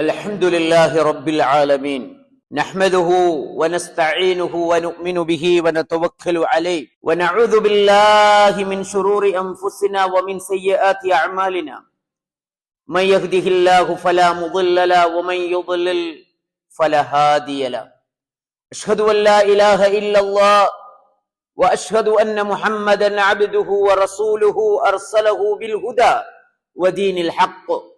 الحمد لله رب العالمين. نحمده ونستعينه ونؤمن به ونتوكل عليه. ونعوذ بالله من شرور أنفسنا ومن سيئات أعمالنا. من يهده الله فلا مضل له ومن يضلل فلا هادي له. أشهد أن لا إله إلا الله وأشهد أن محمدا عبده ورسوله أرسله بالهدى ودين الحق.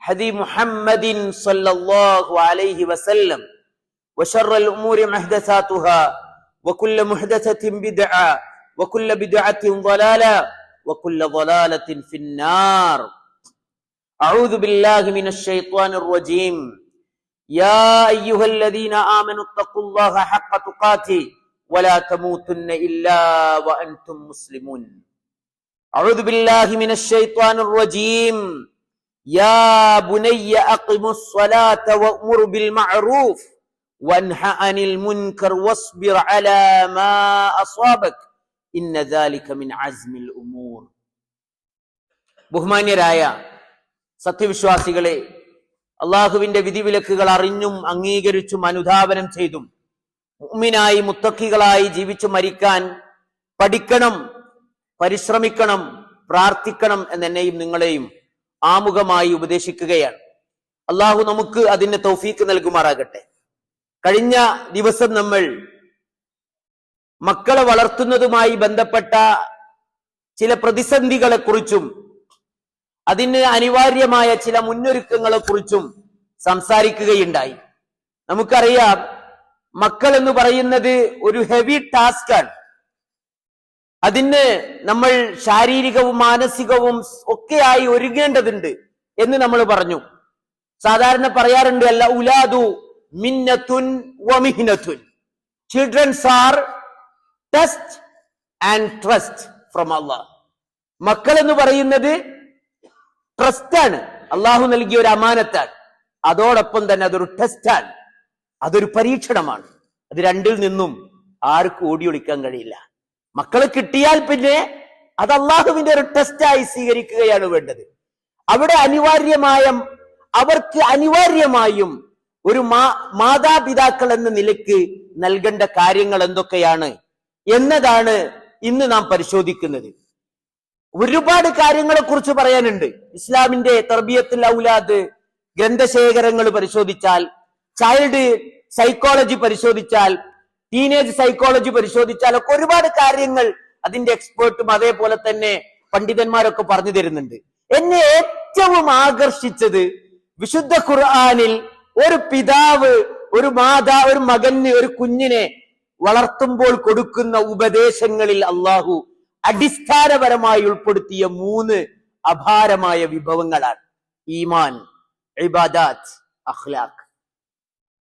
هدي محمد صلى الله عليه وسلم وشر الأمور محدثاتها وكل محدثة بدعة وكل بدعة ضلالة وكل ضلالة في النار. أعوذ بالله من الشيطان الرجيم. يا أيها الذين آمنوا اتقوا الله حق تقاته ولا تموتن إلا وأنتم مسلمون. أعوذ بالله من الشيطان الرجيم. يا بني أقم الصلاة وأمر بالمعروف وانه عن المنكر واصبر على ما أصابك إن ذلك من عزم الأمور ബഹുമാന്യരായ സത്യവിശ്വാസികളെ അള്ളാഹുവിന്റെ വിധിവിലക്കുകൾ അറിഞ്ഞും അംഗീകരിച്ചും അനുധാവനം ചെയ്തും മുഅ്മിനായി മുത്തക്കികളായി ജീവിച്ചു മരിക്കാൻ പഠിക്കണം പരിശ്രമിക്കണം പ്രാർത്ഥിക്കണം എന്നെന്നെയും നിങ്ങളെയും ആമുഖമായി ഉപദേശിക്കുകയാണ്. അള്ളാഹു നമുക്ക് അതിന് തൗഫീക്ക് നൽകുമാറാകട്ടെ. കഴിഞ്ഞ ദിവസം നമ്മൾ മക്കളെ വളർത്തുന്നതുമായി ബന്ധപ്പെട്ട ചില പ്രതിസന്ധികളെക്കുറിച്ചും അതിന് അനിവാര്യമായ ചില മുന്നൊരുക്കങ്ങളെക്കുറിച്ചും സംസാരിക്കുകയുണ്ടായി. നമുക്കറിയാം മക്കൾ എന്ന് പറയുന്നത് ഒരു ഹെവി ടാസ്ക് ആണ്. അതിന് നമ്മൾ ശാരീരികവും മാനസികവും ഒക്കെയായി ഒരുങ്ങേണ്ടതുണ്ട് എന്ന് നമ്മൾ പറഞ്ഞു. സാധാരണ പറയാറുണ്ട് അല്ല ഉലാദു മിന്നത്തുൻ വമിഹിനത്തുൻ children's are test and trust from അള്ളാഹ് മക്കൾ എന്ന് പറയുന്നത് ട്രസ്റ്റ് ആണ്. അള്ളാഹു നൽകിയ ഒരു അമാനത്താണ്. അതോടൊപ്പം തന്നെ അതൊരു ടെസ്റ്റാണ് അതൊരു പരീക്ഷണമാണ്. അത് രണ്ടിൽ നിന്നും ആർക്കും ഓടിയൊളിക്കാൻ കഴിയില്ല. മക്കൾ കിട്ടിയാൽ പിന്നെ അത് അള്ളാഹുവിന്റെ ഒരു ടെസ്റ്റായി സ്വീകരിക്കുകയാണ് വേണ്ടത്. അവിടെ അനിവാര്യമായ അവർക്ക് അനിവാര്യമായും ഒരു മാ മാതാപിതാക്കൾ എന്ന നിലയ്ക്ക് നൽകേണ്ട കാര്യങ്ങൾ എന്തൊക്കെയാണ് എന്നതാണ് ഇന്ന് നാം പരിശോധിക്കുന്നത്. ഒരുപാട് കാര്യങ്ങളെ കുറിച്ച് പറയാനുണ്ട്. ഇസ്ലാമിന്റെ തർബിയത്തിൽ ഔലാദ് ഗ്രന്ഥശേഖരങ്ങൾ പരിശോധിച്ചാൽ ചൈൽഡ് സൈക്കോളജി പരിശോധിച്ചാൽ ടീനേജ് സൈക്കോളജി പരിശോധിച്ചാലൊക്കെ ഒരുപാട് കാര്യങ്ങൾ അതിന്റെ എക്സ്പേർട്ടും അതേപോലെ തന്നെ പണ്ഡിതന്മാരൊക്കെ പറഞ്ഞു തരുന്നുണ്ട്. എന്നെ ഏറ്റവും ആകർഷിച്ചത് വിശുദ്ധ ഖുർആാനിൽ ഒരു പിതാവ് ഒരു മാതാ ഒരു മകന് ഒരു കുഞ്ഞിനെ വളർത്തുമ്പോൾ കൊടുക്കുന്ന ഉപദേശങ്ങളിൽ അള്ളാഹു അടിസ്ഥാനപരമായി ഉൾപ്പെടുത്തിയ മൂന്ന് അപാരമായ വിഭവങ്ങളാണ്. ഈമാൻ ഇബാദാത്ത് അഖ്ലാഖ്.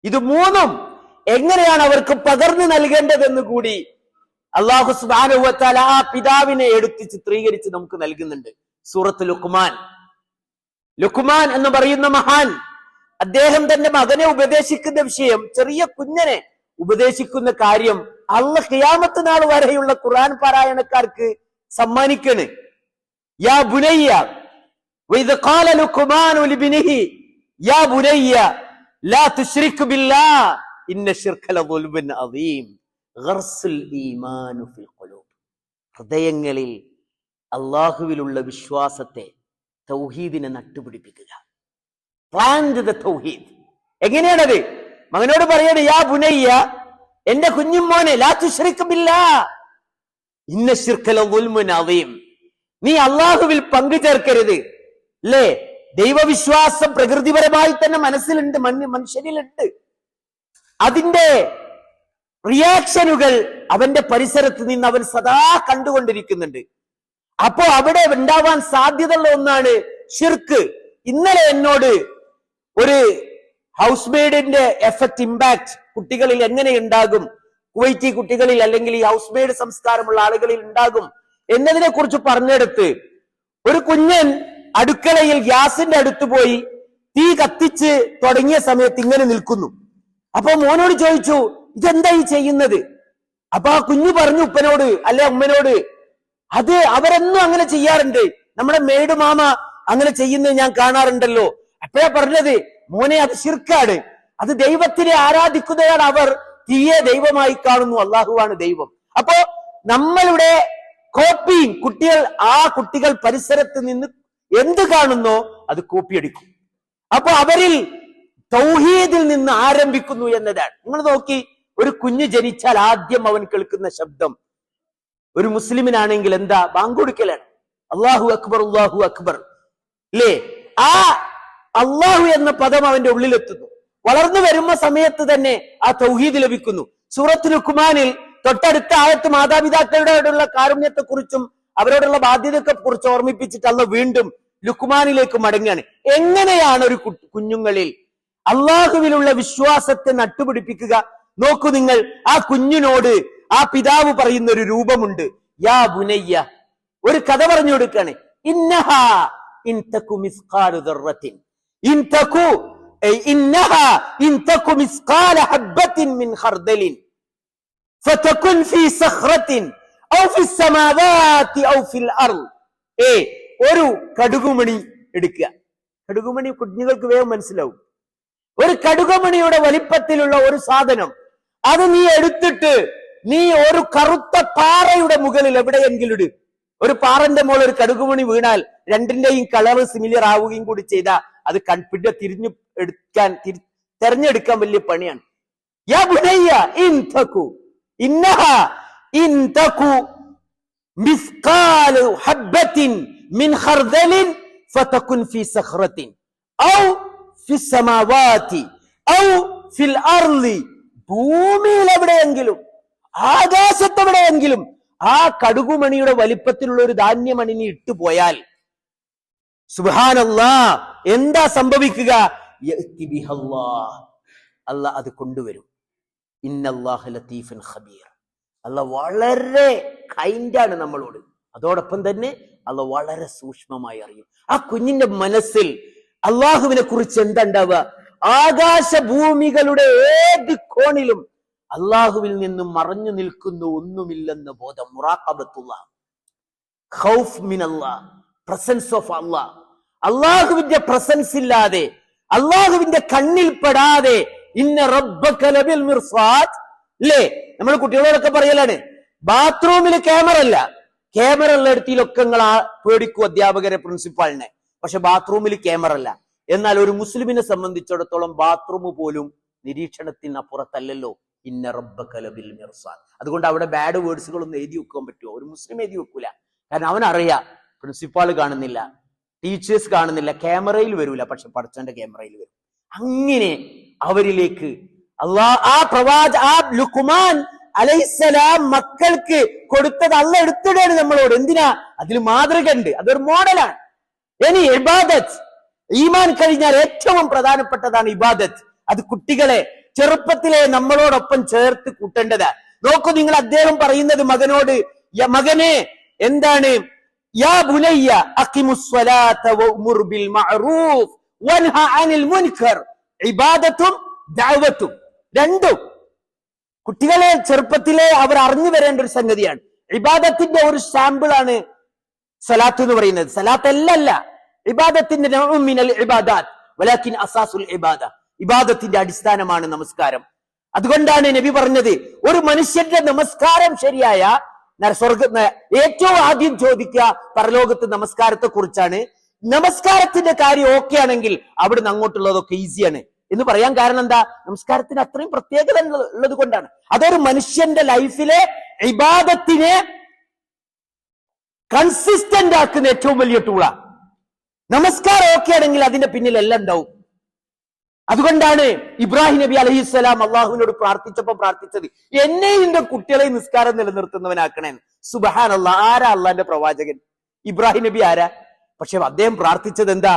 ഇത് മൂന്നും എങ്ങനെയാണ് അവർക്ക് പകർന്നു നൽകേണ്ടതെന്ന് കൂടി അള്ളാഹു സുബാനുവത്താൽ ആ പിതാവിനെ എടുത്ത് ചിത്രീകരിച്ച് നമുക്ക് നൽകുന്നുണ്ട് സൂറത്ത് ലുക്മാൻ ലുക്മാൻ എന്ന് പറയുന്ന മഹാൻ അദ്ദേഹം തന്റെ മകനെ ഉപദേശിക്കുന്ന വിഷയം ചെറിയ കുഞ്ഞനെ ഉപദേശിക്കുന്ന കാര്യം അള്ള ഖിയാമത്ത് നാൾ വരെയുള്ള ഖുർആൻ പാരായണക്കാർക്ക് സമ്മാനിക്കണ് യാ ബുനയ്യ وإذ قال لقمان لابنه يا بني لا تشرك بالله ഇന്ന അദീം ഈമാനു ഫിൽ ഖുലൂബ്. ഹൃദയങ്ങളിൽ അള്ളാഹുവിലുള്ള വിശ്വാസത്തെ തൗഹീദിനെ നട്ടുപിടിപ്പിക്കുക. പ്ലാന്റ് ദ തൗഹീദ്. എങ്ങനെയാണത്? മകനോട് പറയണ യാ ബുനയ്യ എന്റെ കുഞ്ഞുമോനെ ലാ തുശ്രിക്കില്ല ഇന്ന ശിർക്കല ഉൽമുനവയും നീ അള്ളാഹുവിൽ പങ്കു ചേർക്കരുത്. അല്ലേ ദൈവവിശ്വാസം പ്രകൃതിപരമായി തന്നെ മനസ്സിലുണ്ട് മണ്ണ് മനുഷ്യനിലുണ്ട്. അതിന്റെ റിയാക്ഷനുകൾ അവന്റെ പരിസരത്ത് നിന്ന് അവൻ സദാ കണ്ടുകൊണ്ടിരിക്കുന്നുണ്ട്. അപ്പോ അവിടെ ഉണ്ടാവാൻ സാധ്യതയുള്ള ഒന്നാണ് ഷിർക്ക് ഇന്നലെ എന്നോട് ഒരു ഹൗസ് മെയ്ഡിന്റെ എഫക്ട് ഇമ്പാക്ട് കുട്ടികളിൽ എങ്ങനെ ഉണ്ടാകും? കുവൈറ്റി കുട്ടികളിൽ അല്ലെങ്കിൽ ഈ ഹൗസ് മെയ്ഡ് സംസ്കാരമുള്ള ആളുകളിൽ ഉണ്ടാകും എന്നതിനെ കുറിച്ച് പറഞ്ഞെടുത്ത് ഒരു കുഞ്ഞൻ അടുക്കളയിൽ ഗ്യാസിന്റെ അടുത്ത് പോയി തീ കത്തിച്ച് തുടങ്ങിയ സമയത്ത് ഇങ്ങനെ നിൽക്കുന്നു. അപ്പൊ മോനോട് ചോദിച്ചു ഇതെന്താ ഈ ചെയ്യുന്നത്? അപ്പൊ ആ കുഞ്ഞു പറഞ്ഞു ഉപ്പനോട് അല്ലെ ഉമ്മനോട് അത് അവരെന്നും അങ്ങനെ ചെയ്യാറുണ്ട്. നമ്മുടെ മേട് മാമ അങ്ങനെ ചെയ്യുന്നത് ഞാൻ കാണാറുണ്ടല്ലോ. അപ്പോഴാ പറഞ്ഞത് മോനെ അത് ശിർക്കാണ്. അത് ദൈവത്തിനെ ആരാധിക്കുന്നതാണ് അവർ തീയെ ദൈവമായി കാണുന്നു. അള്ളാഹുവാണ് ദൈവം. അപ്പോ നമ്മളുടെ കോപ്പിയും കുട്ടികൾ ആ കുട്ടികൾ പരിസരത്ത് നിന്ന് എന്ത് കാണുന്നോ അത് കോപ്പിയടിക്കും. അപ്പൊ അവരിൽ തൗഹീദിൽ നിന്ന് ആരംഭിക്കുന്നു എന്നതാണ്. നിങ്ങൾ നോക്കി ഒരു കുഞ്ഞ് ജനിച്ചാൽ ആദ്യം അവൻ കേൾക്കുന്ന ശബ്ദം. ഒരു മുസ്ലിമിനാണെങ്കിൽ എന്താ? ബാങ്കൊടുക്കലാണ് അള്ളാഹു അക്ബർ അള്ളാഹു അക്ബർ. അല്ലേ ആ അള്ളാഹു എന്ന പദം അവന്റെ ഉള്ളിലെത്തുന്നു. വളർന്നു വരുന്ന സമയത്ത് തന്നെ ആ തൗഹീദ് ലഭിക്കുന്നു. സൂറത്തുൽ ഖുമാനിൽ തൊട്ടടുത്ത ആയത്ത് മാതാപിതാക്കളുടെ കാരുണ്യത്തെ കുറിച്ചും അവരോടുള്ള ബാധ്യതയൊക്കെ കുറിച്ച് ഓർമ്മിപ്പിച്ചിട്ട് വീണ്ടും ലുക്കുമാനിലേക്ക് മടങ്ങുകയാണ്. എങ്ങനെയാണ് ഒരു കുഞ്ഞുങ്ങളിൽ അള്ളാഹുവിലുള്ള വിശ്വാസത്തെ നട്ടുപിടിപ്പിക്കുക. നോക്കൂ നിങ്ങൾ ആ കുഞ്ഞിനോട് ആ പിതാവ് പറയുന്ന ഒരു രൂപമുണ്ട്. യാ ബുനയ്യ ഒരു കഥ പറഞ്ഞു കൊടുക്കുകയാണ് ഒരു കടുകുമണി എടുക്കുക. കടുകുമണി കുഞ്ഞുങ്ങൾക്ക് വേഗം മനസ്സിലാവും. ഒരു കടുകമണിയുടെ വലിപ്പത്തിലുള്ള ഒരു സാധനം. അത് നീ എടുത്തിട്ട് നീ ഒരു കറുത്ത പാറയുടെ മുകളിൽ എവിടെയെങ്കിലും ഇട്. ഒരു പാറന്റെ മുകളിൽ ഒരു കടുകുമണി വീണാൽ രണ്ടിന്റെയും കളർ സിമിലർ ആവുകയും കൂടി ചെയ്താൽ അത് കൺപിഡ തിരിഞ്ഞു എടുക്കാൻ തിരഞ്ഞെടുക്കാൻ വലിയ പണിയാണ്. മിൻ ഖർദലിൻ ഔ ഫി സമാവാതി ഔ ഫിൽ അർളി. ഭൂമിയിൽ എവിടെയെങ്കിലും ആകാശത്ത് എവിടെയെങ്കിലും ആ കടുകുമണിയുടെ വലിപ്പത്തിലുള്ള ഒരു ധാന്യമണി നീ ഇട്ടുപോയാൽ സുബാനല്ലാ എന്താ സംഭവിക്കുക? അല്ല അത് കൊണ്ടുവരും. ഖബീർ. അല്ല വളരെ കൈൻഡാണ് നമ്മളോട്. അതോടൊപ്പം തന്നെ അല്ല വളരെ സൂക്ഷ്മമായി അറിയും. ആ കുഞ്ഞിന്റെ മനസ്സിൽ അള്ളാഹുവിനെ കുറിച്ച് എന്താ ഉണ്ടാവുക ആകാശ ഭൂമികളുടെ ഏത് കോണിലും അള്ളാഹുവിൽ നിന്നും മറഞ്ഞു നിൽക്കുന്ന ഒന്നുമില്ലെന്ന ബോധം ഖൗഫ് പ്രസൻസ് ഓഫ് അള്ളാഹ് അള്ളാഹുവിന്റെ പ്രസൻസ് ഇല്ലാതെ അള്ളാഹുവിന്റെ കണ്ണിൽ പെടാതെ ഇന്ന റബ്ബിൽ ഇല്ലേ? നമ്മൾ കുട്ടികളോടൊക്കെ പറയലാണ് ബാത്റൂമിൽ ക്യാമറ അല്ല. ക്യാമറ ഉള്ള ഇടത്തിലൊക്കെ നിങ്ങൾ പേടിക്കും അധ്യാപകരെ പ്രിൻസിപ്പാളിനെ പക്ഷെ ബാത്റൂമിൽ ക്യാമറ അല്ല. എന്നാൽ ഒരു മുസ്ലിമിനെ സംബന്ധിച്ചിടത്തോളം ബാത്റൂം പോലും നിരീക്ഷണത്തിന് അപ്പുറത്തല്ലല്ലോ ഇന്ന അതുകൊണ്ട് അവിടെ ബാഡ് വേർഡ്സുകളൊന്നും എഴുതി വെക്കാൻ പറ്റുമോ? ഒരു മുസ്ലിം എഴുതി വെക്കൂല. കാരണം അവനറിയാം പ്രിൻസിപ്പാൾ കാണുന്നില്ല ടീച്ചേഴ്സ് കാണുന്നില്ല ക്യാമറയിൽ വരൂല. പക്ഷെ പഠിച്ചന്റെ ക്യാമറയിൽ വരും. അങ്ങനെ അവരിലേക്ക് അള്ളാ ആ പ്രവാച ആ ലുക്കുമാൻ അലൈസലാം മക്കൾക്ക് കൊടുത്തത് അല്ല എടുത്തിടാണ് നമ്മളോട്. എന്തിനാ? അതിൽ മാതൃക ഉണ്ട് അതൊരു മോഡലാണ് ഇനി ഇബാദത്ത്. ഈമാൻ കഴിഞ്ഞാൽ ഏറ്റവും പ്രധാനപ്പെട്ടതാണ് ഇബാദത്ത്. അത് കുട്ടികളെ ചെറുപ്പത്തിലെ നമ്മളോടൊപ്പം ചേർത്ത് കൂട്ടേണ്ടത്. നോക്കൂ നിങ്ങൾ അദ്ദേഹം പറയുന്നത് മകനോട് "യ മകനെ എന്താണ്? ഇബാദത്തും രണ്ടും. കുട്ടികളെ ചെറുപ്പത്തിലെ അവർ അറിഞ്ഞു വരേണ്ട ഒരു സംഗതിയാണ്. ഇബാദത്തിന്റെ ഒരു സാമ്പിൾ ആണ് സലാത്ത് എന്ന് പറയുന്നത്. സലാത്ത് അല്ലല്ല ഇബാദത്തിന്റെ അസാസുൽ ഇബാദ. ഇബാദത്തിന്റെ അടിസ്ഥാനമാണ് നമസ്കാരം. അതുകൊണ്ടാണ് നബി പറഞ്ഞത് ഒരു മനുഷ്യന്റെ നമസ്കാരം ശരിയായ സ്വർഗ ഏറ്റവും ആദ്യം ചോദിക്കുക പരലോകത്ത് നമസ്കാരത്തെ കുറിച്ചാണ് നമസ്കാരത്തിന്റെ കാര്യം ഓക്കെ ആണെങ്കിൽ അവിടുന്ന് അങ്ങോട്ടുള്ളതൊക്കെ ഈസിയാണ്. എന്ന് പറയാൻ കാരണം എന്താ? നമസ്കാരത്തിന് അത്രയും പ്രത്യേകത ഉള്ള- ഉള്ളത് കൊണ്ടാണ് അതൊരു മനുഷ്യന്റെ ലൈഫിലെ ഇബാദത്തിനെ കൺസിസ്റ്റന്റ് ആക്കുന്ന ഏറ്റവും വലിയ ടൂളാ നമസ്കാരം ഓക്കെ ആണെങ്കിൽ അതിന്റെ പിന്നിൽ എല്ലാം ഉണ്ടാവും. അതുകൊണ്ടാണ് ഇബ്രാഹിം നബി അലഹി സ്വലാം അള്ളാഹുവിനോട് പ്രാർത്ഥിച്ചപ്പോ പ്രാർത്ഥിച്ചത് എന്നെ എന്റെ കുട്ടികളെ നിസ്കാരം നിലനിർത്തുന്നവനാക്കണേ. സുബഹാൻ അല്ല ആരാ അള്ളാന്റെ പ്രവാചകൻ? ഇബ്രാഹിം നബി ആരാ? പക്ഷെ അദ്ദേഹം പ്രാർത്ഥിച്ചത് എന്താ?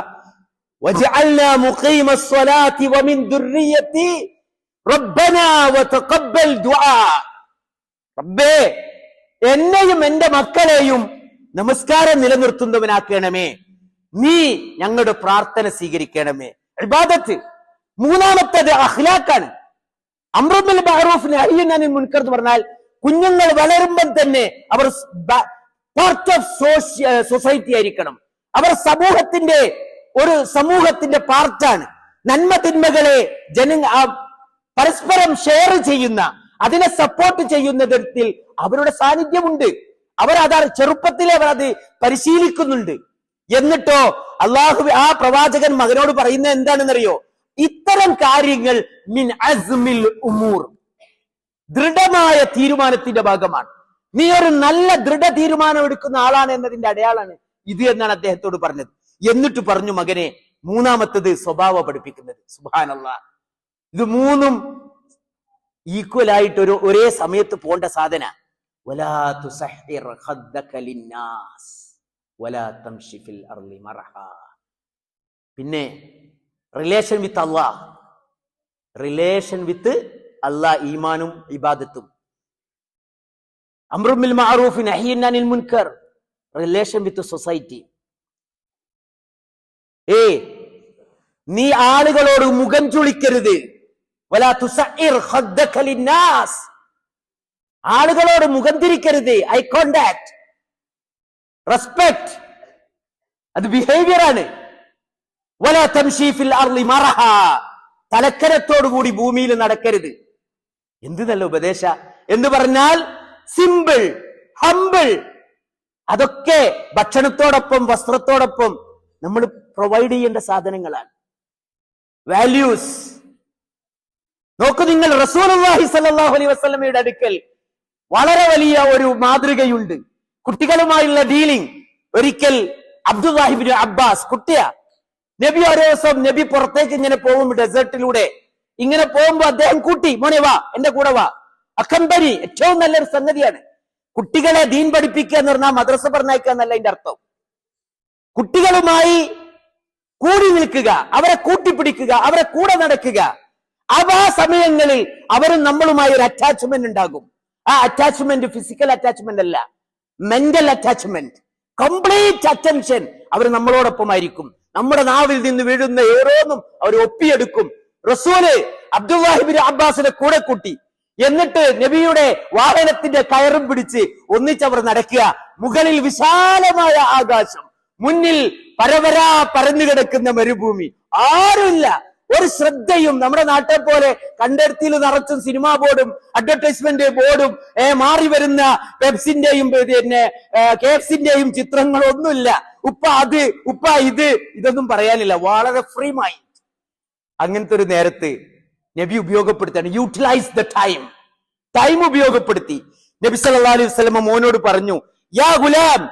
റബ്ബേ എന്നെയും എന്റെ മക്കളെയും നമസ്കാരം നിലനിർത്തുന്നവനാക്കണമേ. നീ ഞങ്ങളുടെ പ്രാർത്ഥന സ്വീകരിക്കണമേ. ഇബാദത്ത് മൂന്നാമത്തത് അഖ്ലാഖാണ്. അമ്രുബിൽ ബഹറൂഫിന് അയ്യനാനി മുൻകർ എന്ന് പറഞ്ഞാൽ കുഞ്ഞുങ്ങൾ വളരുമ്പം തന്നെ അവർ പാർട്ട് ഓഫ് സോഷ്യ സൊസൈറ്റി ആയിരിക്കണം. അവർ സമൂഹത്തിന്റെ ഒരു സമൂഹത്തിന്റെ പാർട്ടാണ് നന്മ തിന്മകളെ ജന പരസ്പരം ഷെയർ ചെയ്യുന്ന അതിനെ സപ്പോർട്ട് ചെയ്യുന്ന തരത്തിൽ അവരുടെ സാന്നിധ്യമുണ്ട്. അവർ അതാ ചെറുപ്പത്തിലെ അവർ അത് പരിശീലിക്കുന്നുണ്ട്. എന്നിട്ടോ അള്ളാഹു ആ പ്രവാചകൻ മകനോട് പറയുന്ന എന്താണെന്നറിയോ? ഇത്തരം കാര്യങ്ങൾ മിൻ അസ്മിൽ ഉമൂർ. ദൃഢമായ തീരുമാനത്തിന്റെ ഭാഗമാണ്. നീ ഒരു നല്ല ദൃഢ തീരുമാനം എടുക്കുന്ന ആളാണ് എന്നതിന്റെ അടയാളാണ് ഇത് എന്നാണ് അദ്ദേഹത്തോട് പറഞ്ഞത്. എന്നിട്ട് പറഞ്ഞു മകനെ മൂന്നാമത്തത് സ്വഭാവ പഠിപ്പിക്കുന്നത്. സുബാനല്ല ഇത് മൂന്നും ഈക്വൽ ആയിട്ട് ഒരു ഒരേ സമയത്ത് പോണ്ട സാധന. വലാ തുസഹ്ഹിർ ഖദ്ദക ലിന്നാസ് വലാ തംശി ഫിൽ അർളി മറഹ പിന്നെ relation with Allah relation with അള്ളാഹ് ഈമാനും ഇബാദത്തും അമ്രുമിൽ മഅറൂഫ് നഹീൻ അനിൽ മുൻകർ റിലേഷൻ വിത്ത് സൊസൈറ്റി ഏ നീ ആളുകളോട് മുഖം ചുളിക്കരുത് വലാ തുസഇർ ഖദ്ദക ലിന്നാസ് ആളുകളോട് മുഖം തിരിക്കരുത്. Eye contact. റെസ്പെക്ട്. അത് ബിഹേവിയർ ആണ്. തലക്കരത്തോടുകൂടി ഭൂമിയിൽ നടക്കരുത്. എന്ത് നല്ല ഉപദേശ. എന്ന് പറഞ്ഞാൽ സിമ്പിൾ ഹമ്പിൾ അതൊക്കെ ഭക്ഷണത്തോടൊപ്പം വസ്ത്രത്തോടൊപ്പം നമ്മൾ പ്രൊവൈഡ് ചെയ്യേണ്ട സാധനങ്ങളാണ്. വാല്യൂസ് നോക്കൂ നിങ്ങൾ സ്വല്ലല്ലാഹു അലൈഹി വസല്ലമയുടെ അടുക്കൽ വളരെ വലിയ ഒരു മാതൃകയുണ്ട്. കുട്ടികളുമായുള്ള ഡീലിംഗ് ഒരിക്കൽ അബ്ദുല്ലാഹിബിൻ അബ്ബാസ് കുട്ടിയ. നബി ഓരോ ദിവസം നബി പുറത്തേക്ക് ഇങ്ങനെ പോകും ഡെസേർട്ടിലൂടെ. ഇങ്ങനെ പോകുമ്പോ അദ്ദേഹം കൂട്ടി മോനെ വാ എന്റെ കൂടെ വാ. അക്കമ്പനി ഏറ്റവും നല്ലൊരു സംഗതിയാണ്. കുട്ടികളെ ദീൻ പഠിപ്പിക്കുക എന്ന് പറഞ്ഞാൽ മദ്രസ പറഞ്ഞയക്കുക എന്നല്ല അതിന്റെ അർത്ഥം. കുട്ടികളുമായി കൂടി നിൽക്കുക അവരെ കൂട്ടിപ്പിടിക്കുക അവരെ കൂടെ നടക്കുക. അവ ആ സമയങ്ങളിൽ അവരും നമ്മളുമായി ഒരു അറ്റാച്ച്മെന്റ് ഉണ്ടാകും. ആ അറ്റാച്ച്മെന്റ് ഫിസിക്കൽ അറ്റാച്ച്മെന്റ് അല്ല. മെന്റൽ അറ്റാച്ച്മെന്റ് കംപ്ലീറ്റ് അറ്റൻഷൻ അവർ നമ്മളോടൊപ്പമായിരിക്കും. നമ്മുടെ നാവിൽ നിന്ന് വീഴുന്ന ഓരോന്നും അവർ ഒപ്പിയെടുക്കും. റസൂൽ അബ്ദുല്ലാഹിബിൻ അബ്ബാസിന്റെ കൂടെ കൂട്ടി. എന്നിട്ട് നബിയുടെ വാഹനത്തിന്റെ കയറും പിടിച്ച് ഒന്നിച്ചവർ നടക്കുക. മുകളിൽ വിശാലമായ ആകാശം. മുന്നിൽ പരവരാ പരന്നു കിടക്കുന്ന മരുഭൂമി. ആരുമില്ല. ഒരു ശ്രദ്ധയും നമ്മുടെ നാട്ടെ പോലെ കണ്ടെടുത്തിൽ നിറച്ചും സിനിമാ ബോർഡും അഡ്വർടൈസ്മെന്റ് ബോർഡും മാറി വരുന്ന പെപ്സിന്റെയും പിന്നെ കെ എഫ്സിന്റെയും ചിത്രങ്ങളൊന്നുമില്ല. ഉപ്പ അത് ഉപ്പ ഇത് ഇതൊന്നും പറയാനില്ല. വളരെ ഫ്രീ മൈൻഡ് അങ്ങനത്തെ ഒരു നേരത്ത് നബി ഉപയോഗപ്പെടുത്താണ് യൂട്ടിലൈസ് ദ ടൈം ടൈം ഉപയോഗപ്പെടുത്തി. നബി സല്ലല്ലാഹു അലൈഹി വസല്ലം മോനോട് പറഞ്ഞു യാ ഗുലാം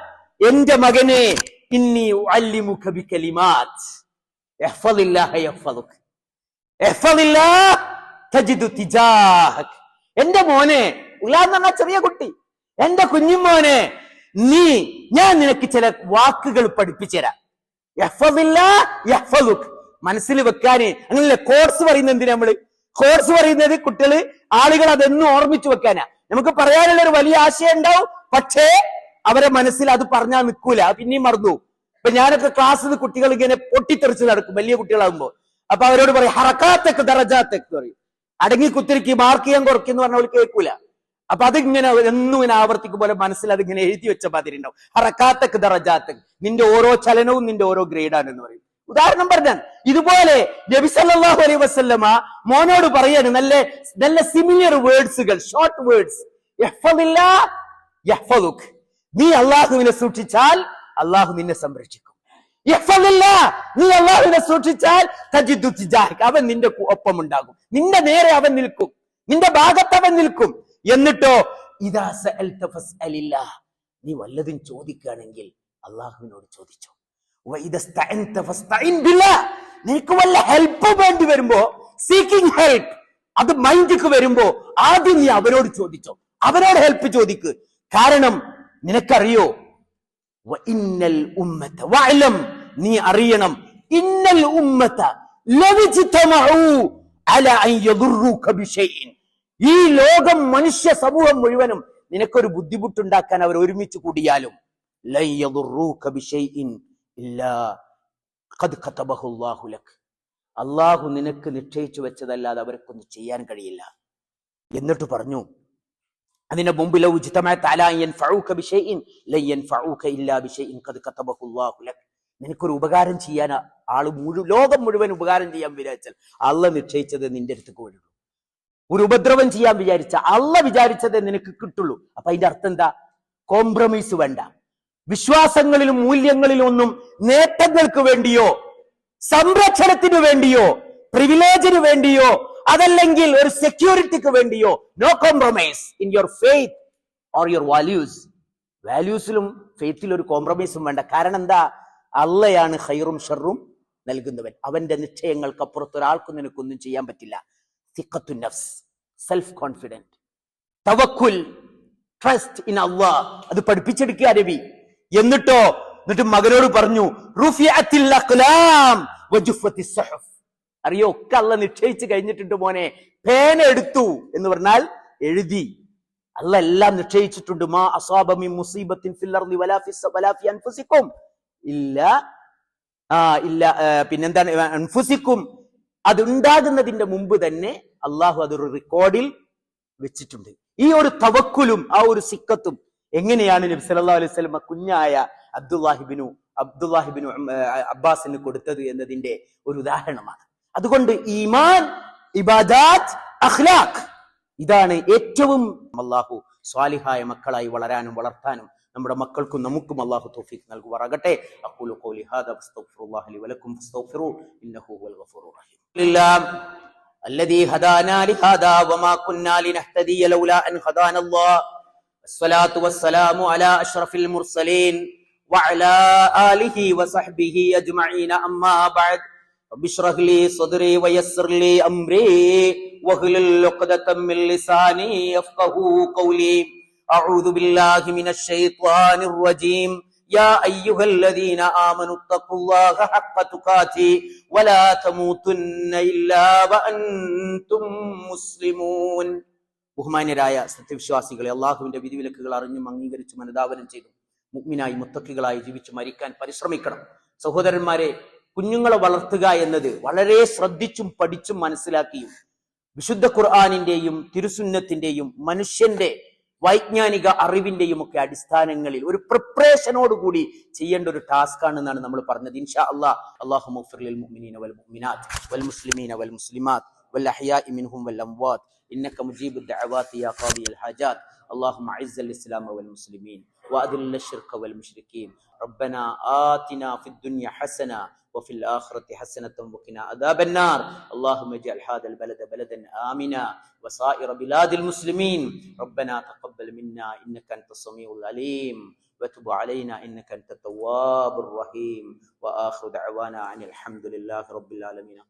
എന്റെ മകനെ ഇന്നി അല്ലിമുക ബികലിമാത് ഇഹ്ഫദില്ലാഹ യഹ്ഫദുക. എന്റെ മോനെ ഉള്ളാന്ന് പറഞ്ഞ ചെറിയ കുട്ടി. എന്റെ കുഞ്ഞുമോനെ നീ ഞാൻ നിനക്ക് ചില വാക്കുകൾ പഠിപ്പിച്ചുതരാം. മനസ്സിൽ വെക്കാന് അങ്ങനെ കോഴ്സ് പറയുന്നത് എന്തിനാ നമ്മൾ? കോഴ്സ് പറയുന്നത് കുട്ടികൾ ആളുകൾ അതെന്നും ഓർമ്മിച്ചു വെക്കാനാ. നമുക്ക് പറയാനുള്ള ഒരു വലിയ ആശയം ഉണ്ടാവും. പക്ഷേ അവരെ മനസ്സിൽ അത് പറഞ്ഞാൽ നിൽക്കൂല. പിന്നെയും മറന്നു ഇപ്പൊ ഞാനൊക്കെ ക്ലാസ്സിൽ കുട്ടികൾ ഇങ്ങനെ പൊട്ടിത്തെറിച്ച് നടക്കും. വലിയ കുട്ടികളാകുമ്പോ അപ്പൊ അവരോട് പറയും ഹറക്കാത്തക്ക് ദറജാത്തക്ക് പറയും. അടങ്ങി കുത്തിരിക്ക് മാർക്ക് ചെയ്യാൻ കുറയ്ക്കുന്നു പറഞ്ഞാൽ അവൾ കേൾക്കൂല. അപ്പൊ അതിങ്ങനെ എന്നും ഇങ്ങനെ ആവർത്തിക്കും പോലെ മനസ്സിൽ അതിങ്ങനെ എഴുതി വെച്ച മാതിരി ഉണ്ടാവും. ഹറക്കാത്തക്ക് നിന്റെ ഓരോ ചലനവും നിന്റെ ഓരോ ഗ്രേഡാണ് എന്ന് പറയും. ഉദാഹരണം പറഞ്ഞാൽ ഇതുപോലെ നബി സല്ലല്ലാഹു അലൈഹി വസല്ലമ മോനോട് പറയാണ് നല്ല നല്ല സിമിലർ വേർഡ്സുകൾ ഷോർട്ട് വേർഡ്സ് നീ അള്ളാഹുവിനെ സൂക്ഷിച്ചാൽ അള്ളാഹു നിന്നെ സംരക്ഷിക്കും. നീ അള്ളാഹുവിനെ സൂക്ഷിച്ചാൽ. അവൻ നിന്റെ ഒപ്പം ഉണ്ടാകും നിന്റെ നേരെ അവൻ നിൽക്കും. നിന്റെ ഭാഗത്ത് അവൻ നിൽക്കും. എന്നിട്ടോ. നീ വല്ലതും ചോദിക്കുകയാണെങ്കിൽ അള്ളാഹുവിനോട് ചോദിച്ചോ. നിനക്ക് വല്ല ഹെൽപ്പ് വേണ്ടി വരുമ്പോ സീക്കിംഗ് ഹെൽപ്പ് അത് മൈൻഡിക്ക് വരുമ്പോ ആദ്യം നീ അവനോട് ചോദിച്ചോ. അവനോട് ഹെൽപ്പ് ചോദിക്ക്. കാരണം നിനക്കറിയോ വഇന്നൽ ഉമ്മത്ത്. വഅലം നീ അറിയണം. ഇന്നൽ ഉമ്മത ലവിജ്തമഉ അല അൻ യദുറുക ബിശൈഇൻ ഈ ലോകം മനുഷ്യ സമൂഹം മുഴുവനും നിനക്കൊരു ബുദ്ധിമുട്ടുണ്ടാക്കാൻ അവർ ഒരുമിച്ച് കൂടിയാലും ലൻ യദുറുക ബിശൈഇൻ ഇല്ലാ ഖദ് കതബഹു അല്ലാഹു ലക്. അള്ളാഹു നിനക്ക് നിശ്ചയിച്ചു വെച്ചതല്ലാതെ അവർക്കൊന്നും ചെയ്യാൻ കഴിയില്ല. എന്നിട്ട് പറഞ്ഞു അതിന്റെ ലക്. നിനക്കൊരു ഉപകാരം ചെയ്യാൻ ആൾ മുഴുവൻ ലോകം മുഴുവൻ ഉപകാരം ചെയ്യാൻ വിചാരിച്ചാൽ അള്ള നിശ്ചയിച്ചത് നിന്റെ അടുത്ത് വരുള്ളൂ ഒരു ഉപദ്രവം ചെയ്യാൻ വിചാരിച്ച അള്ള വിചാരിച്ചത് നിനക്ക് കിട്ടുള്ളൂ. അപ്പൊ അതിന്റെ അർത്ഥം എന്താ? കോംപ്രമൈസ് വേണ്ട. വിശ്വാസങ്ങളിലും മൂല്യങ്ങളിലും ഒന്നും നേട്ടങ്ങൾക്ക് വേണ്ടിയോ സംരക്ഷണത്തിനു വേണ്ടിയോ പ്രിവിലേജിനു വേണ്ടിയോ അതല്ലെങ്കിൽ ഒരു സെക്യൂരിറ്റിക്ക് വേണ്ടിയോ? No compromise in your faith or your values വാല്യൂസിലും ഫെയ്ത്തിൽ ഒരു കോംപ്രമൈസും വേണ്ട. കാരണം എന്താ? അള്ളയാണ് ഹൈറും ഷെറും നൽകുന്നവൻ. അവന്റെ നിശ്ചയങ്ങൾക്ക് അപ്പുറത്ത് ഒരാൾക്കും നിനക്കൊന്നും ചെയ്യാൻ പറ്റില്ല. സിഖത്തു നഫ്സ് സെൽഫ് കോൺഫിഡന്റ് തവക്കുൽ ട്രസ്റ്റ് ഇൻ അള്ളാഹ് അത് പഠിപ്പിച്ചെടുക്കുക രവി. എന്നിട്ടോ? എന്നിട്ട് മകനോട് പറഞ്ഞു സഹഫ്. അറിയോ ഒക്കെ അല്ല നിശ്ചയിച്ച് കഴിഞ്ഞിട്ടുണ്ട് മോനെ. പേന എടുത്തു എന്ന് പറഞ്ഞാൽ എഴുതി. അല്ല എല്ലാം നിശ്ചയിച്ചിട്ടുണ്ട്. മാ അസാബമി മുസീബത്തിൻ അൻഫുസിക്കും. ഇല്ല. ആ ഇല്ല. പിന്നെന്താണ്? അൻഫുസിക്കും. അതുണ്ടാകുന്നതിന്റെ മുമ്പ് തന്നെ അള്ളാഹു അതൊരു റെക്കോർഡിൽ വെച്ചിട്ടുണ്ട്. ഈ ഒരു തവക്കുലും ആ ഒരു സിക്കത്തും എങ്ങനെയാണ് നബി സല്ലല്ലാഹു അലൈഹി സ്വലമ കുഞ്ഞായ അബ്ദുല്ലാഹിബിനു അബ്ദുല്ലാഹിബിനു അബ്ബാസിന് കൊടുത്തത് എന്നതിന്റെ ഒരു ഉദാഹരണമാണ്. അതുകൊണ്ട് ഈമാൻ ഇബാദാത്ത് അഖ്ലാഖ് ഇതാണ് ഏറ്റവും അള്ളാഹു സ്വാലിഹായ മക്കളായി വളരാനും വളർത്താനും നമ്മുടെ മക്കൾക്കും നമുക്കും അള്ളാഹു തൗഫീഖ് നൽകുവാറാകട്ടെ അഖൂലു ഖൗലി ഹാദാ വസ്തഗ്ഫിറുല്ലാഹ ലി വലക്കും ഫസ്തഗ്ഫിറൂ ഇന്നഹു ഹുവൽ ഗഫൂറുർ റഹീം ലില്ലാഹ് الذي هدانا لهذا وما كنا لنهتدي لولا أن هدانا الله الصلاة والسلام على أشرف المرسلين وعلى آله وصحبه أجمعين أما بعد رب اشرح لي صدري ويسر لي أمري واحلل عقدة من لساني يفقه قولي أعوذ بالله من الشيطان الرجيم يا أيها الذين آمنوا اتقوا الله حق تقاته ولا تموتن إلا وأنتم مسلمون ബഹുമാന്യരായ സത്യവിശ്വാസികളെ അള്ളാഹുവിന്റെ വിധിവിലക്കുകൾ അറിഞ്ഞും അംഗീകരിച്ചും അനുധാവനം ചെയ്തു മുഗ്മിനായി മുത്തക്കികളായി ജീവിച്ച് മരിക്കാൻ പരിശ്രമിക്കണം സഹോദരന്മാരെ കുഞ്ഞുങ്ങളെ വളർത്തുക എന്നത് വളരെ ശ്രദ്ധിച്ചും പഠിച്ചും മനസ്സിലാക്കിയും വിശുദ്ധ ഖുർആാനിന്റെയും തിരുസുന്നത്തിന്റെയും മനുഷ്യന്റെ വൈജ്ഞാനിക അറിവിന്റെയും ഒക്കെ അടിസ്ഥാനങ്ങളിൽ ഒരു പ്രിപ്പറേഷനോട് കൂടി ചെയ്യേണ്ട ഒരു ടാസ്ക് ആണെന്നാണ് നമ്മൾ പറഞ്ഞത് ഇൻഷാ അള്ളാഹ് അള്ളാഹു മുഫ്രിൽ മുഅ്മിനീന വൽ മുഅ്മിനാത്ത് വൽ മുസ്ലിമീന വൽ മുസ്ലിമാത്ത് വൽ അഹ്യാഇ മിൻഹും വൽ അംവാത്ത് إنك مجيب الدعوات يا قاضي الحاجات اللهم أعز الإسلام والمسلمين وأذل الشرك والمشركين. ربنا آتنا في الدنيا حسنة وفي الآخرة حسنة وقنا عذاب النار. اللهم اجعل هذا البلد بلدا آمنا وسائر بلاد المسلمين. ربنا تقبل منا إنك أنت السميع العليم. وتب علينا إنك أنت التواب الرحيم. وآخر دعوانا عن الحمد لله رب العالمين.